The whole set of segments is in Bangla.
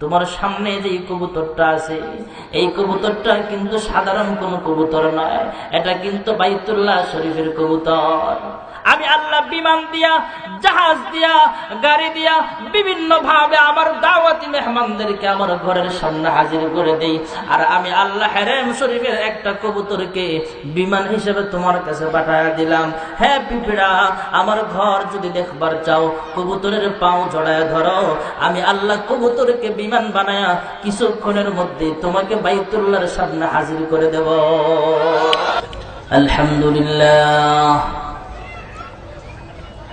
তোমার সামনে যে কবুতরটা আছে, এই কবুতরটা কিন্তু সাধারণ কোন কবুতর নয়, এটা কিন্তু বাইতুল্লাহ শরীফের কবুতর। আমি আল্লাহ বিমান দিয়া, জাহাজ দিয়া, গাড়ি দিয়া বিভিন্ন ভাবে আমার দাওয়াতি মেহমানদেরকে আমার ঘরের সামনে হাজির করে দেই। আর আমি আল্লাহ হেরেম শরীফের একটা কবুতরকে বিমান হিসেবে তোমার কাছে পাঠায় দিলাম। হ্যাঁ পিপিড়া, আমার ঘর যদি দেখবার চাও, কবুতরের পাও জড়ায় ধরো। আমি আল্লাহ কবুতরকে বিমান বানায়া কিছুক্ষণের মধ্যে তোমাকে বাইতুল্লাহর সামনে হাজির করে দেব। আলহামদুলিল্লাহ।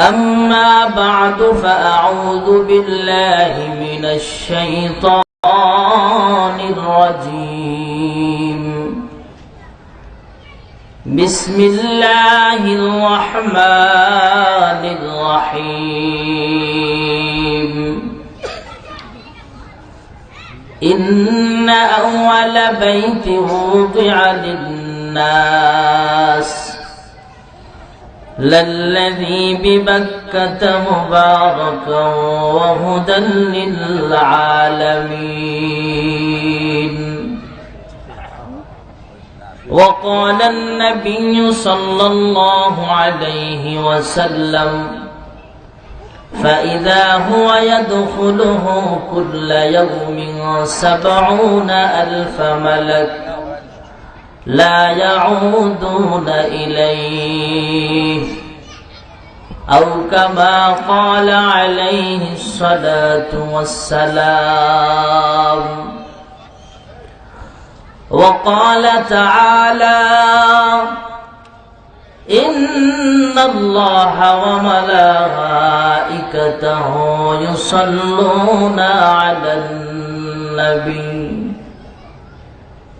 أما بعد فأعوذ بالله من الشيطان الرجيم. بسم الله الرحمن الرحيم. إن أول بيت وضع للناس للذي ببكة مباركا وهدى للعالمين. وقال النبي صلى الله عليه وسلم فإذا هو يدخله كل يوم سبعون ألف ملك لا يعودون إليه. أو كما قال عليه الصلاة والسلام. وقال تعالى إن الله وملائكته يصلون على النبي.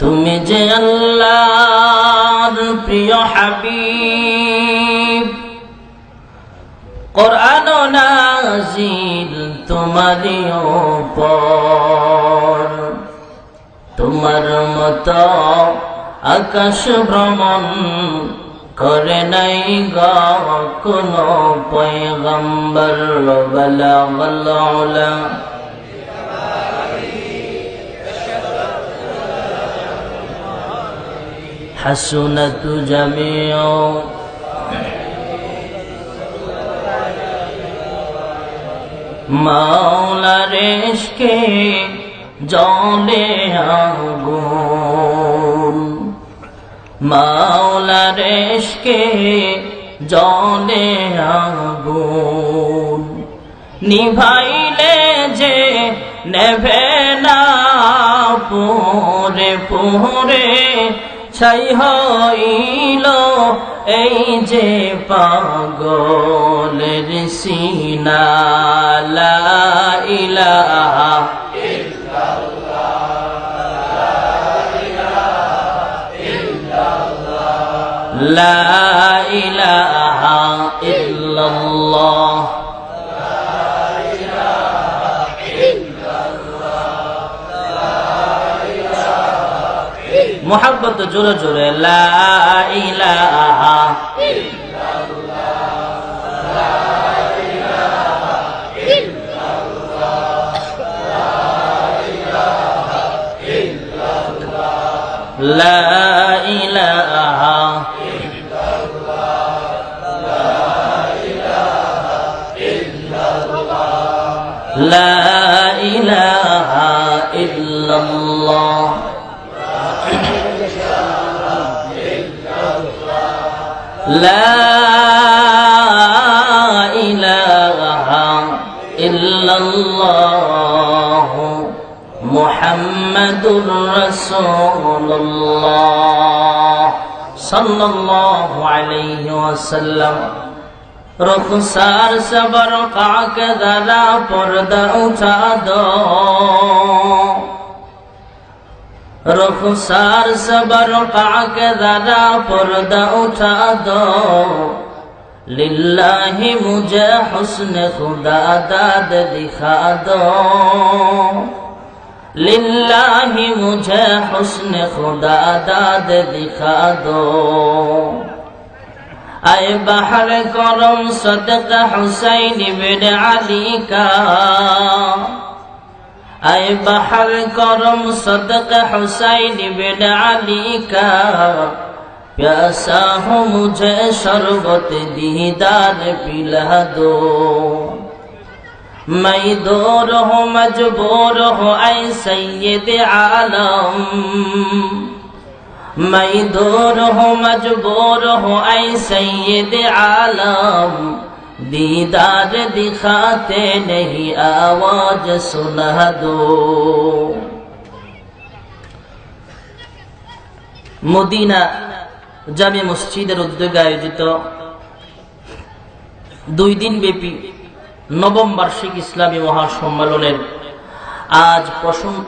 তুমি যে আল্লাহর প্রিয় হাবিব, কোরআন নাজিল তোমারই উপর তোমার মত আকাশ ভ্রমণ করে নাই গা কোনো পয়গম্বর, বলা উলা حسنت جميع মাওলার ইশকে জলে আগুন মাওলার ইশকে জলে আগুন নিভাইলে যে নেভে না পুরে পুরে ছাই হইল এই যে পাগলের সিনা লা ইলাহা লা ইলাহা মোহাব্বত জোরে জোরে লা ইলাহা লা ইলাহা لا إله محمد رسول الله صلى الله عليه وسلم. رخسار صبر قاك ذرا پردہ رخسار صبر قاك پردہ اٹھا دو للہ مجھے حسن خدا داد دکھا للہ مجھے حسن خدا داد دکھا دو اے بحر کرم صدق حسین بن علی کا اے بحر کرم صدق حسین بن علی کا پیاسا ہوں مجھے شربت دیدار پلا دو میں دور ہو مجبور ہو اے سید عالم میں دور ہو مجبور ہو اے سید عالم دیدار دکھاتے نہیں آواز سنا دو মদিনা জামে মসজিদের উদ্যোগে আয়োজিত দুই দিন ব্যাপী নবম বার্ষিক ইসলামী মহাসম্মেলনের আজ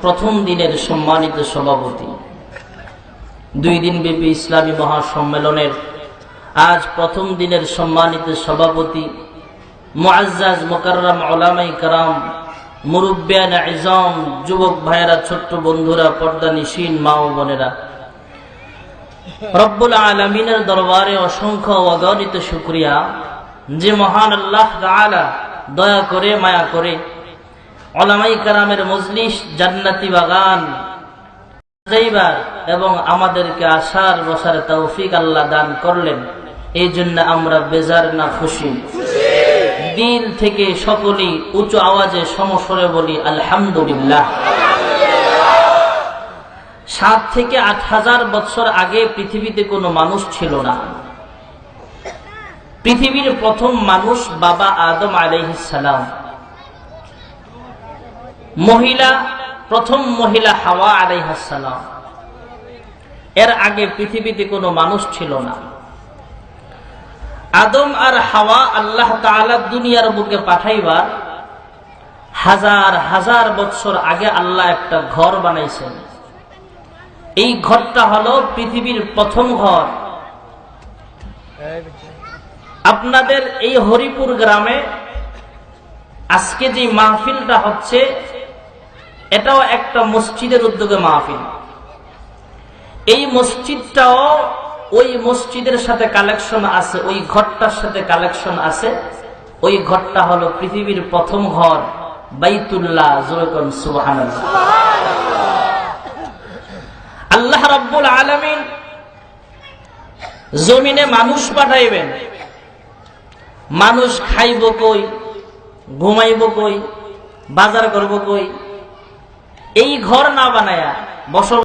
প্রথম দিনের সম্মানিত সভাপতি। দুই দিন ব্যাপী ইসলামী মহাসম্মেলনের আজ প্রথম দিনের সম্মানিত সভাপতি মুআজ্জাজ মোকাররাম ওলামাই কারাম, মুরব্বিয়ান ইজম, যুবক ভাইয়েরা, ছোট্ট বন্ধুরা, পর্দা নিশীন মা ও বোনেরা। রব্বুল আলমিনের দরবারে অসংখ্য অগণিত শুক্রিয়া। যে মহান আল্লাহ তাআলা দয়া করে, মায়া করে। ওলামাই কারামের মজলিস, জান্নাতি বাগান। যাইবার এবং আমাদেরকে আসার, বসার তৌফিক আল্লাহ দান করলেন। এই জন্য আমরা বেজার না খুশি। দিল থেকে সকলেই উঁচু আওয়াজে সমস্বরে বলি, আলহামদুলিল্লাহ। সাত থেকে আট হাজার বছর আগে পৃথিবীতে কোনো মানুষ ছিল না। পৃথিবীর প্রথম মানুষ বাবা আদম আলাইহিসালাম মহিলা, প্রথম মহিলা হাওয়া আলাইহাসালাম এর আগে পৃথিবীতে কোনো মানুষ ছিল না। আদম আর হাওয়া আল্লাহ তাআলা দুনিয়ার বুকে পাঠাইবার হাজার হাজার বছর আগে আল্লাহ একটা ঘর বানাইছেন। এই ঘরটা হলো পৃথিবীর প্রথম ঘর। আপনাদের এই হরিপুর গ্রামে আজকে যে মাহফিলটা হচ্ছে, এটাও একটা মসজিদের উদ্যোগে মাহফিল। এই মসজিদটাও ওই মসজিদের সাথে কালেকশন আছে, ওই ঘরটার সাথে কালেকশন আছে। ওই ঘরটা হলো পৃথিবীর প্রথম ঘর, বাইতুল্লাহ জোরকন সুবাহ আল্লাহ রব্বুল আলমিন জমিনে মানুষ পাঠাইবেন। মানুষ খাইব কই ঘুমাইব কই বাজার করব কই এই ঘর না বানায়া বসবাস